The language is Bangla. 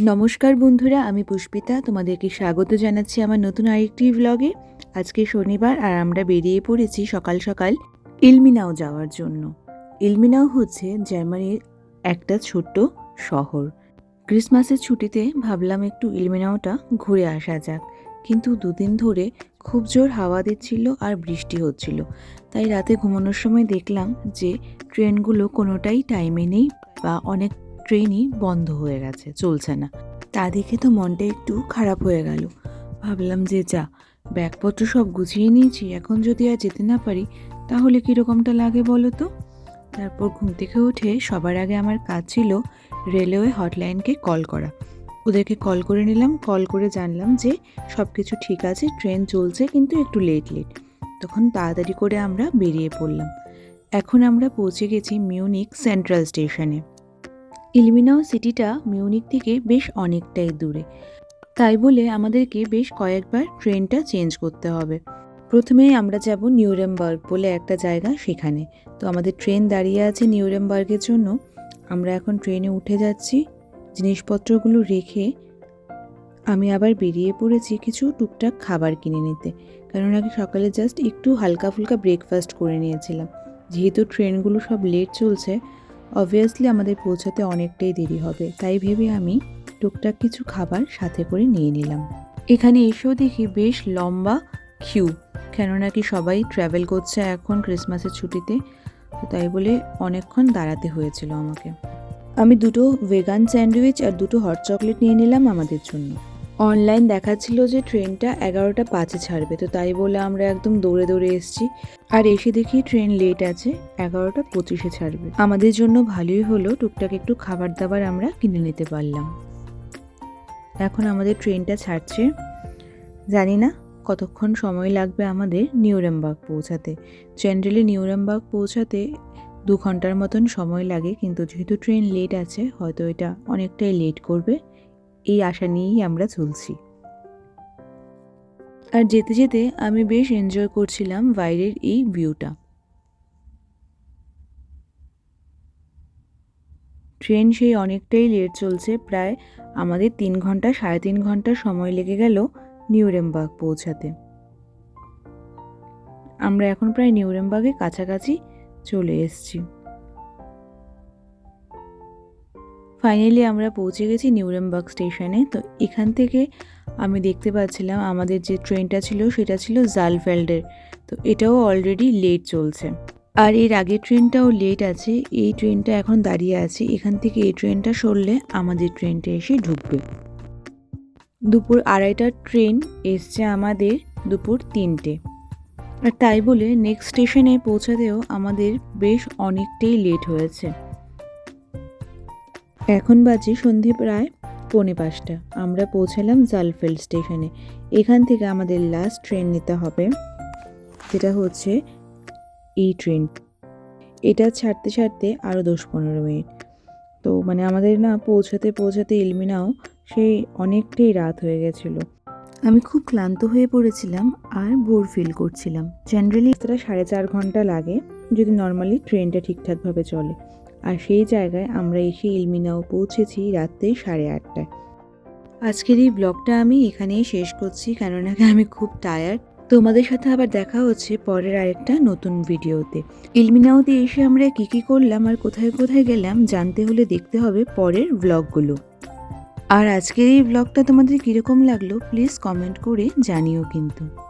নমস্কার বন্ধুরা, আমি পুষ্পিতা। তোমাদেরকে স্বাগত জানাচ্ছি আমার নতুন আরেকটি ব্লগে আজকে শনিবার আর আমরা বেরিয়ে পড়েছি সকাল সকাল ইলমিনাও যাওয়ার জন্য। ইলমিনাও হচ্ছে জার্মানির একটা ছোট্ট শহর। ক্রিসমাসের ছুটিতে ভাবলাম একটু ইলমিনাওটা ঘুরে আসা যাক। কিন্তু দুদিন ধরে খুব জোর হাওয়া দিচ্ছিল আর বৃষ্টি হচ্ছিল। তাই রাতে ঘুমানোর সময় দেখলাম যে ট্রেনগুলো কোনোটাই টাইমে নেই বা অনেক ট্রেনই বন্ধ হয়ে গেছে, চলছে না। তা দেখে তো মনটা একটু খারাপ হয়ে গেল। ভাবলাম যে যা, ব্যাগপত্র সব গুছিয়ে নিয়েছি, এখন যদি আর যেতে না পারি, তাহলে কীরকমটা লাগে বলো তো? তারপর ঘুম থেকে উঠে সবার আগে আমার কাজ ছিল রেলওয়ে হটলাইনকে কল করা। ওদেরকে কল করে নিলাম, কল করে জানলাম যে সব কিছু ঠিক আছে ট্রেন চলছে কিন্তু একটু লেট লেট তখন তাড়াতাড়ি করে আমরা বেরিয়ে পড়লাম। এখন আমরা পৌঁছে গেছি মিউনিক সেন্ট্রাল স্টেশনে ইলমিনাও সিটিটা মিউনিক থেকে বেশ অনেকটাই দূরে। তাই বলে আমাদেরকে বেশ কয়েকবার ট্রেনটা চেঞ্জ করতে হবে। প্রথমেই আমরা যাব নিউরেমবার্গ বলে একটা জায়গা সেখানে। তো আমাদের ট্রেন দাঁড়িয়ে আছে নিউরেমবার্গের জন্য। আমরা এখন ট্রেনে উঠে যাচ্ছি। জিনিসপত্রগুলো রেখে আমি আবার বেরিয়ে পড়েছি কিছু টুকটাক খাবার কিনে নিতে। কারণ আগে সকালে জাস্ট একটু হালকা ফুলকা ব্রেকফাস্ট করে নিয়েছিলাম। যেহেতু ট্রেনগুলো সব লেট চলছে অবভিয়াসলি আমাদের পৌঁছাতে অনেকটাই দেরি হবে, তাই ভেবে আমি টুকটাক কিছু খাবার সাথে করে নিয়ে নিলাম। এখানে এসেও দেখি বেশ লম্বা কিউ কেননা কি সবাই ট্র্যাভেল করছে এখন ক্রিসমাসের ছুটিতে, তো তাই বলে অনেকক্ষণ দাঁড়াতে হয়েছিল আমাকে। আমি দুটো ভেগান স্যান্ডউইচ আর দুটো হট চকলেট নিয়ে নিলাম আমাদের জন্য। অনলাইন দেখাচ্ছিল যে ট্রেনটা এগারোটা পাঁচে ছাড়বে, তো তাই বলে আমরা একদম দৌড়ে দৌড়ে এসেছি। আর এসে দেখি ট্রেন লেট আছে, এগারোটা পঁচিশে ছাড়বে। আমাদের জন্য ভালোই হলো, টুকটাক একটু খাবার দাবার আমরা কিনে নিতে পারলাম। এখন আমাদের ট্রেনটা ছাড়ছে। জানি না কতক্ষণ সময় লাগবে আমাদের নিউরামবাগ পৌঁছাতে। জেনারেলি নিউরামবাগ পৌঁছাতে দু ঘণ্টার মতন সময় লাগে, কিন্তু যেহেতু ট্রেন লেট আছে, হয়তো এটা অনেকটাই লেট করবে। এই আশা নিয়েই আমরা চলছি। আর যেতে যেতে আমি বেশ এনজয় করছিলাম বাইরের এই ভিউটা ট্রেন সেই অনেকটাই লেট চলছে, প্রায় আমাদের তিন ঘণ্টা, সাড়ে তিন ঘণ্টা সময় লেগে গেল নিউরেমবার্গ পৌঁছাতে। আমরা এখন প্রায় নিউরেমবার্গের কাছাকাছি চলে এসেছি। ফাইনালি আমরা পৌঁছে গেছি নিউরেমবার্গ স্টেশনে তো এখান থেকে আমি দেখতে পাচ্ছিলাম আমাদের যে ট্রেনটা ছিল, সেটা ছিল জালফেল্ডের তো এটাও অলরেডি লেট চলছে। আর এর আগের ট্রেনটাও লেট আছে। এই ট্রেনটা এখন দাঁড়িয়ে আছে। এখান থেকে এই ট্রেনটা সরলে আমাদের ট্রেনটা এসে ঢুকবে। দুপুর আড়াইটার ট্রেন এসছে আমাদের দুপুর তিনটে। আর তাই বলে নেক্সট স্টেশনে পৌঁছাতেও আমাদের বেশ অনেকটাই লেট হয়েছে। এখন বাজে সন্ধে প্রায় পৌনে পাঁচটা। আমরা পৌঁছালাম জালফেল স্টেশনে। এখান থেকে আমাদের লাস্ট ট্রেন নিতে হবে যেটা হচ্ছে এই ট্রেন এটা ছাড়তে ছাড়তে আরও দশ পনেরো মিনিট। তো মানে আমাদের না পৌঁছাতে পৌঁছাতে ইলমিনাও সেই অনেকটাই রাত হয়ে গেছিল। আমি খুব ক্লান্ত হয়ে পড়েছিলাম আর বোর ফিল করছিলাম। জেনারেলি তারা সাড়ে চার ঘণ্টা লাগে যদি নর্মালি ট্রেনটা ঠিকঠাকভাবে চলে। আর সেই জায়গায় আমরা এসে ইলমিনাও পৌঁছেছি রাত্রে সাড়ে আটটায়। আজকের এই ব্লগটা আমি এখানেই শেষ করছি, কেননা আমি খুব টায়ার্ড তোমাদের সাথে আবার দেখা হচ্ছে পরের আরেকটা নতুন ভিডিওতে। ইলমিনাওতে এসে আমরা কী কী করলাম আর কোথায় কোথায় গেলাম জানতে হলে দেখতে হবে পরের ব্লগগুলো। আর আজকের এই ব্লগটা তোমাদের কীরকম লাগল প্লিজ কমেন্ট করে জানিও কিন্তু।